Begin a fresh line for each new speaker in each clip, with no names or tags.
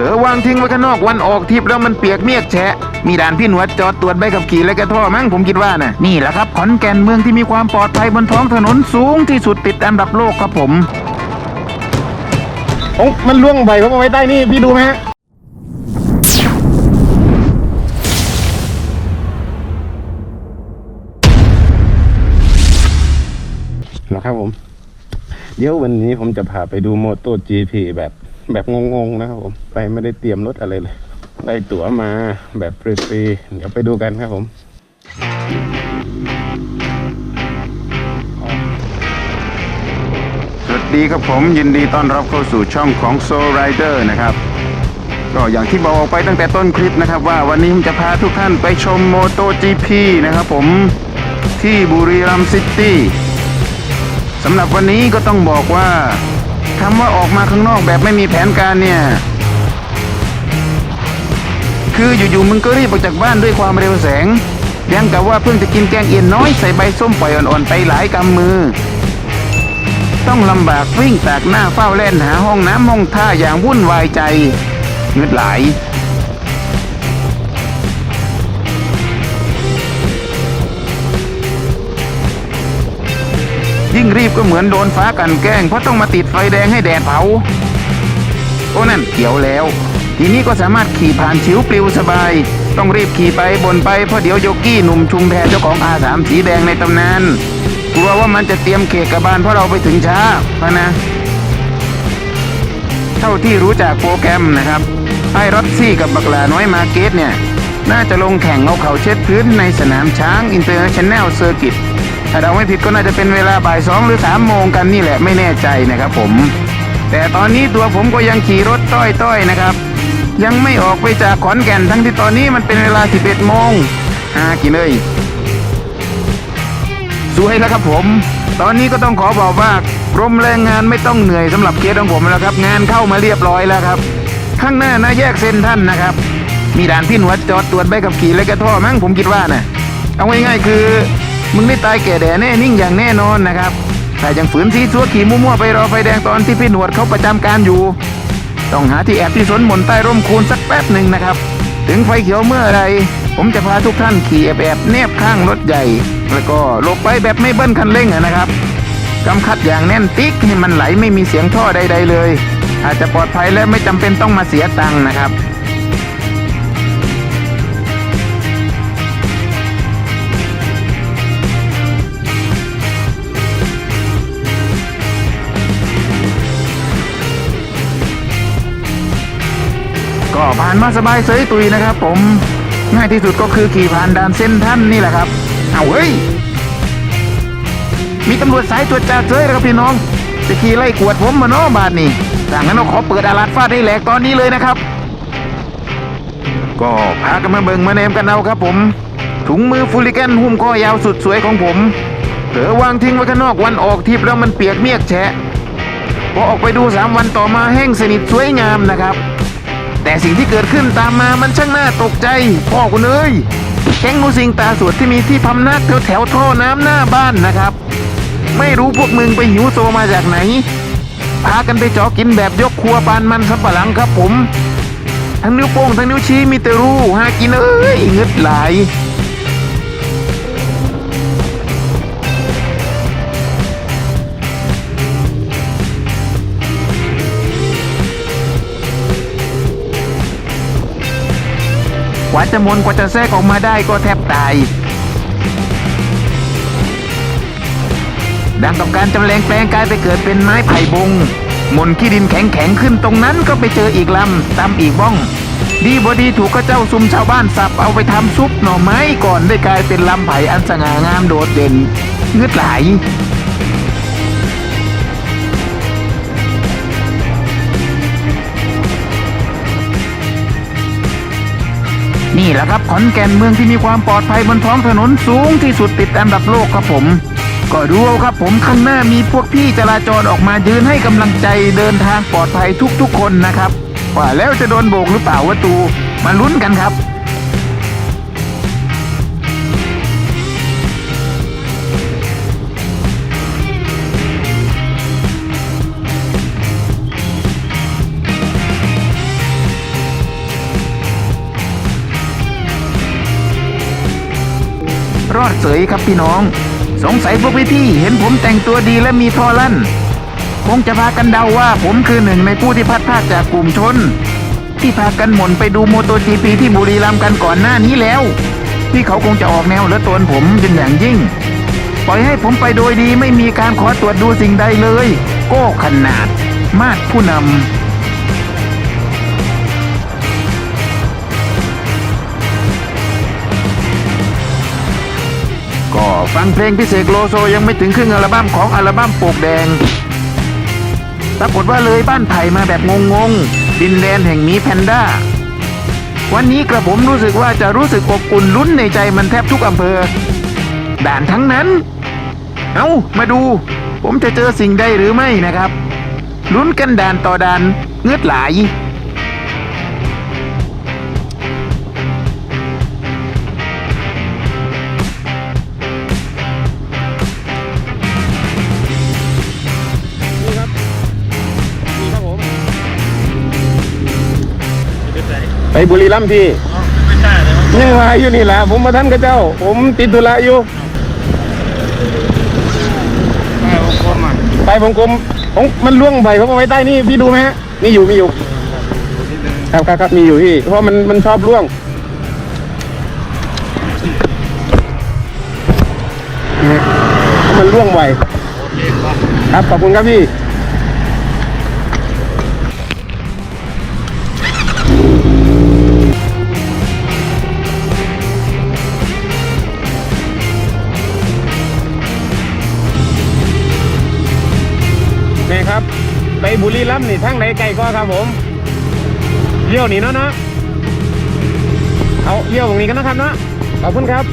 ผลอวางทิ้งไว้ข้างนอกวันออกทริปแล้วมันเปียกเมียกแฉะ มีด่านพี่หนวดจอดตรวจใบขับขี่และกระท่อมั้งผมคิดว่านะนี่แหละครับขอนแก่นเมืองที่มีความปลอดภัยบนท้องถนนสูงที่สุดติดอันดับโลกครับผม
โอ้มันล่วงใบผมเอาไว้ใต้นี่พี่ดูไหมฮะนะครับผม เดี๋ยววันนี้ผมจะพาไปดูโมโต GP แบบ แบบงงๆนะครับผม ไปไม่ได้เตรียมรถอะไรเลยได้ตั๋วมาแบบฟรีๆเดี๋ยวไปดูกันครับผม
สวัสดีครับผมยินดีต้อนรับเข้าสู่ช่องของ Soul Rider นะครับ ก็อย่างที่บอกไปตั้งแต่ต้นคลิปนะครับ ว่าวันนี้ผมจะพาทุกท่านไปชม Moto GP นะครับผมที่บุรีรัมย์ซิตี้สำหรับวันนี้ก็ต้องบอกว่า คำว่าออกมาข้างนอกแบบไม่มีแผนการเนี่ย คืออยู่ๆมึงก็รีบออกจากบ้านด้วยความเร็วแสงยังกับว่าเพิ่งจะกินแกงเอียนน้อยใส่ใบส้มปล่อยอ่อนๆไปหลายกำมือ ต้องลำบากวิ่งตากหน้าเฝ้าเล่นหาห้องน้ำห้องท่าอย่างวุ่นวายใจเงืดหลาย ยิ่งรีบก็เหมือนโดนฟ้ากันแกล้งเพราะต้องมาติดไฟแดงให้แดดเผา โอ้นั่นเขียวแล้ว ทีนี้ก็สามารถขี่ผ่านชิวปลิวสบาย ต้องรีบขี่ไปบนไปเพราะเดี๋ยวโยกี้หนุ่มชุมแพเจ้าของอาสามสีแดงในตำนานกลัวว่ามันจะเตรียมเขกกระบาลเพราะเราไปถึงช้าพะนะ เท่าที่รู้จากโปรแกรมนะครับไอ้รถซี่กับบักลาน้อยมาเกตเนี่ย น่าจะลงแข่งเอาเขาเช็ดพื้นในสนามช้างอินเตอร์เนชั่นแนลเซอร์กิต ถ้าเราไม่ผิดก็น่าจะเป็นเวลาบ่ายสองหรือสามโมงกันนี่แหละไม่แน่ใจนะครับผม แต่ตอนนี้ตัวผมก็ยังขี่รถต้อยๆนะครับ ยังไม่ออกไปจากขอนแก่นทั้งที่ตอนนี้มันเป็นเวลา 11โมงหากินเลยสวยแล้วครับผม ตอนนี้ก็ต้องขอบอกว่ากรมแรงงานไม่ต้องเหนื่อยสำหรับเคสของผมแล้วครับ งานเข้ามาเรียบร้อยแล้วครับ ข้างหน้านะแยกเส้นท่านนะครับ มีด่านพี่หนวดจอดตรวจใบขับขี่และกระท่อมั้งผมคิดว่านะเอาง่ายๆคือ มึงได้ตายแก่แด่แน่นิ่งอย่างแน่นอนนะครับแต่ยังฝืนซีซัวขี่มั่วๆไปรอไฟแดงตอนที่พี่หนวดเขาประจำการอยู่ ต้องหาที่แอบที่สนหมนใต้ร่มคูนสักแป๊บหนึ่งนะครับ ถึงไฟเขียวเมื่อไรผมจะพาทุกท่านขี่แอบๆแนบข้างรถใหญ่ แล้วก็หลบไปแบบไม่เบิ้ลคันเร่งนะครับกำคัดอย่างแน่นติ๊กให้มันไหลไม่มีเสียงท่อใด ๆ เลย อาจจะปลอดภัยและไม่จำเป็นต้องมาเสียตังค์นะครับ ผ่านมาสบายเสยตุยนะครับ ผมง่ายที่สุดก็คือขี่ผ่านด่านเส้นท่านนี่แหละครับเอาเฮ้ยมีตำรวจสายตรวจจับเจยครับพี่น้องจะขี่ไล่กวดผมมาเนาะบาทนี่ดังนั้นเราขอเปิดอาลาดฟาดให้แหลกตอนนี้เลยนะครับ ก็พากันมาเบิ่งมาเนมกันเอาครับ ผม ถุงมือฟูลิแกนหุ้มข้อยาวสุดสวยของผมเผลอวางทิ้งไว้ข้างนอกวันออกทริปแล้วมันเปียกเมียกแฉะพอออกไปดูสามวันต่อมาแห้งสนิทสวยงามนะครับ แต่สิ่งที่เกิดขึ้นตามมามันช่างน่าตกใจ พ่อคุณเอ้ยแก๊งนูสิงตาสวดที่มีที่พำนักแถวแถวท่อน้ำหน้าบ้านนะครับ ไม่รู้พวกมึงไปหิวโซมาจากไหน พากันไปจอกินแบบยกครัวปานมันสับปะหลังครับผม ทั้งนิ้วโป้งทั้งนิ้วชี้มีแต่รูหากินเอ้ยเงึดหลาย ว่าจะมนกว่าจะแทรกออกมาได้ก็แทบตายดังต้องการจำแรงแปลงกายไปเกิดเป็นไม้ไผ่บง มนขี้ดินแข็งแข็งขึ้นตรงนั้นก็ไปเจออีกลำตามอีกบ้อง ดีบดีถูกก็เจ้าซุมชาวบ้านสับเอาไปทำซุปหน่อไม้ก่อนได้กลายเป็นลำไผ่อันสง่างามโดดเด่นเงือดไหล นี่แหละครับขอนแก่นเมืองที่มีความปลอดภัยบนท้องถนนสูงที่สุดติดอันดับโลกครับผม ก็ดูเอาครับผมข้างหน้ามีพวกพี่จราจรออกมายืนให้กำลังใจเดินทางปลอดภัยทุกๆคนนะครับว่าแล้วจะโดนโบกหรือเปล่าวะตูมาลุ้นกันครับ เสยครับพี่น้อง สงสัยพวกพี่ๆเห็นผมแต่งตัวดีและมีท่อลั่น คงจะพากันเดาว่าผมคือหนึ่งในผู้ที่พัดพาจากกลุ่มชน ที่พากันหม่นไปดูโมโตจีพีที่บุรีรัมย์กันก่อนหน้านี้แล้วที่เขาคงจะออกแนวเหลือตนผมเป็นอย่างยิ่ง ปล่อยให้ผมไปโดยดีไม่มีการขอตรวจดูสิ่งใดเลยก็ขนาด มาดผู้นำ ฟังเพลงพิเศษโลโซยังไม่ถึงครึ่งอัลบั้มของอัลบั้มปกแดง ปรากฏว่าเลยบ้านไผ่มาแบบงงๆ ดินแดนแห่งมีแพนด้า วันนี้กระผมรู้สึกว่าจะรู้สึกอบอุ่นลุ้นในใจมันแทบทุกอำเภอ ด่านทั้งนั้น เอามาดู ผมจะเจอสิ่งใดหรือไม่นะครับ ลุ้นกันด่านต่อด่านเงือดหล
บุรีรัมย์พี่
ไม่ใช่เลย
นี่ว่าอยู่นี่แหละผมมาท่านกับเจ้า ผมติดธุระอยู่
ไม่วงกลมอะ
ไปผมกลมผมมันล่วงใบผมเอาไว้ใต้นี่พี่ดูไหมฮะมีอยู่มีอยู่ ครับครับครับมีอยู่พี่ เพราะมันมันชอบล่วงนะฮะมันล่วงไวครับขอบคุณครับพี่ รัมย์นี่ทางไหนไกลก็ครับผมเลี้ยวนี่เนาะนะเอาเลี้ยวตรงนี้กันนะครับเนาะขอบคุณครับ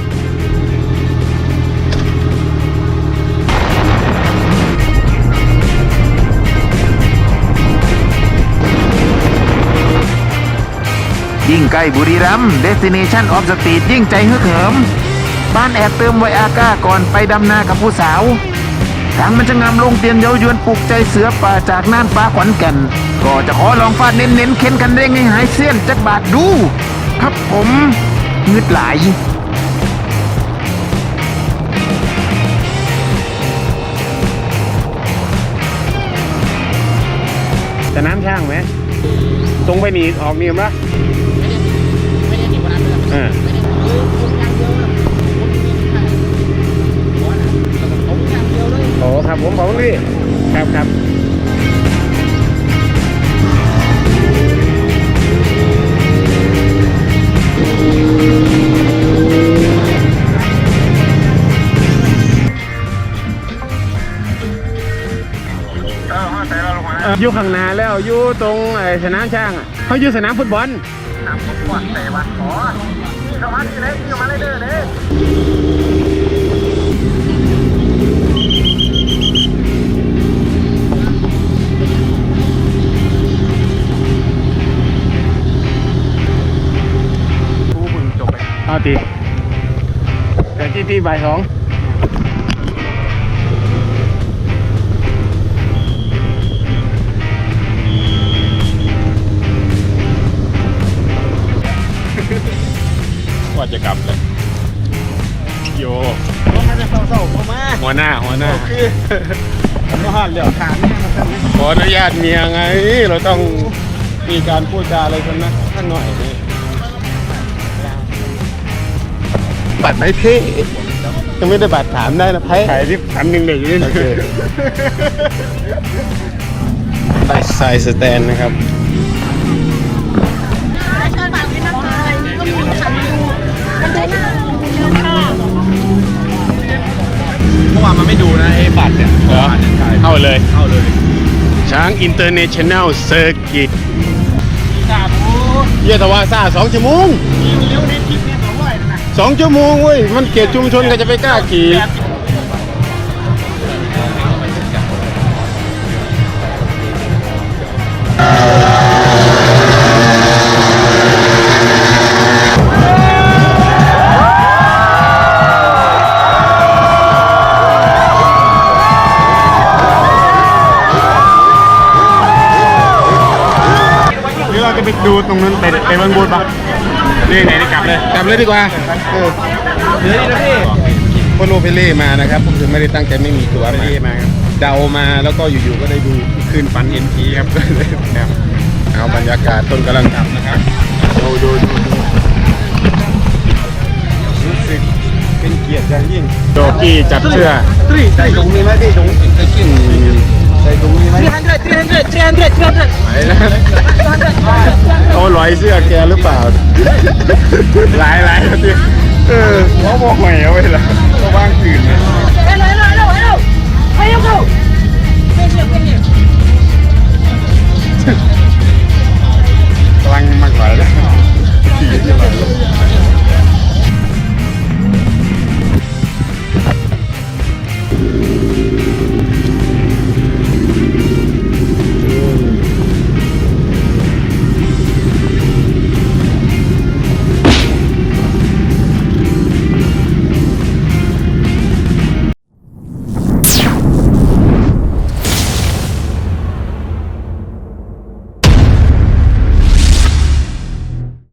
ยิ่งใกล้บุรีรัมย์ Destination of Speed ยิ่งใจฮึกเหิม บ้านแอบเติมไวอาก้าก่อนไปดำนากับผู้สาว ทางมันจะงามลงเตียนเย้ายวนปลุกใจเสือป่าจากน่านฟ้าขวัญแก่น ก็จะขอลองฟาดเน้นๆเค้นกันเร่งให้หายเสี้ยนจักบาทดู ครับผมงึดหลาย
แต่น้ำช่างไหมตรงไปนี่ออกนี่มั้ย
ไม่ได้มีคนนั้นเลย
โอ้ครับผมขอบคุณพี่ครับครับ
เออมาแต่เราลงมา
เอ่ออยู่ข้างหน้าแล้วอยู่ตรงไอ้สนามช่างอะเขาอยู่สนามฟุตบอล
น้ำผมก่อนแต่วันขอนี่เข้ามาที่ไหนนี่เข้ามาเลยเด้อเด้อ
ตีแต่ที่ที่บ่ายสองว่าจะกลับเลยโย
ผมมาจะเศร้าๆผมมา
หัวหน้าหัวหน้า
คือผมก็หันเหลียวถามเนี่ยมันเป็น
ขออนุญาตเมียไง เราต้องมีการพูดจาอะไรกันนะท่านหน่อยนี่ บัตรไหมพี่ยังไม่ได้บัตรถามได้นะไพ่ถ่ายที่พันหนึ่งเด็กอยู่นี่ไปใส่สแตนนะครับ
เมื่อวานมันไม่ดูนะไอ้บัตรเนี่ย
เหรอเข้าเลย
เข้าเลย
ช้างอินเตอร์เนชั่นแนลเซอร์กิต
กาบู
เยตาวาซ่าสองชั่วโมง
ยิงเลี้ยวในคลิปเนี่ย สอง
ชั่วโมงเว้ย มันเกียรติชุมชนก็จะไปกล้าขี่หรือเราจะไปดูตรงนั้นไปไปเมืองบูดปะ นี่ไหนนี่กลับเลยกลับเลยดีกว่าเออ
เดี๋ยวนี้นะพี่
โปโลไปเล่มานะครับก็คือไม่ได้ตั้งใจไม่มีตัว
ไป
มา
เล่มาครับ
เดามาแล้วก็อยู่ๆก็ได้ดู
คืนฝันเห็นผีครับก็เลย
ครับเอาบรรยากาศต้นกำลังทำนะครับดูดูดูดูรู้สึกเป็นเกียรติอย่างยิ่ง
โจกี้จับเสื้อ
ใส่ถุงมีไหมพี่ถุงใส่กิ่งใส่ถุงมีไหม
300 300 300 300
ไหนนะ เอาร้อยเสื้อแกหรือเปล่า หลายหลายที่เออเขาบอกหอยเอาไปละเขาว่างตื่นเลยกำลังมากหลายแล้วขี่ที่หลัง